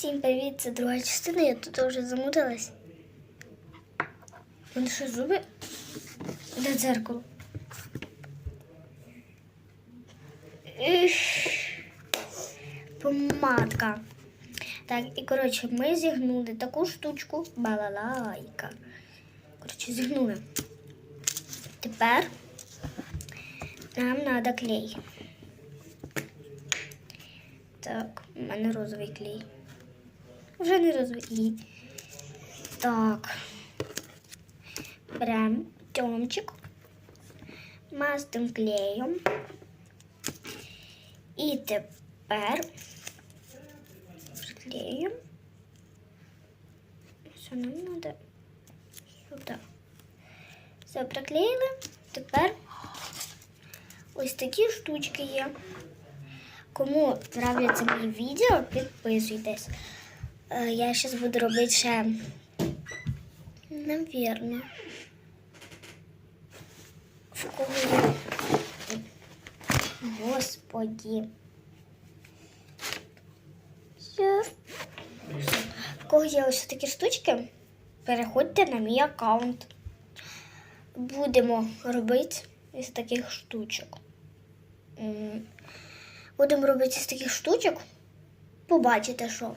Всім привіт, це друга частина, я тут вже замутилась. Вони що, зуби? Де дзеркало? Помадка. Так, і коротше, ми зігнули таку штучку балалайка. Коротше, зігнули. Тепер нам треба клей. Так, у мене розовий клей. Вже не розовий. Так. Беремо тьомчик, мастим клеєм. І тепер приклеїмо. Що нам треба? Сюди. Все приклеїли. Тепер ось такі штучки є. Кому нравляться мої відео, підписуйтесь. Е, Я зараз буду робити ще, навірно, в кого. Господі. Ще. В кого є ось такі штучки, переходьте на мій аккаунт. Будемо робити із таких штучок. Будемо робити з таких штучок. Побачите, що.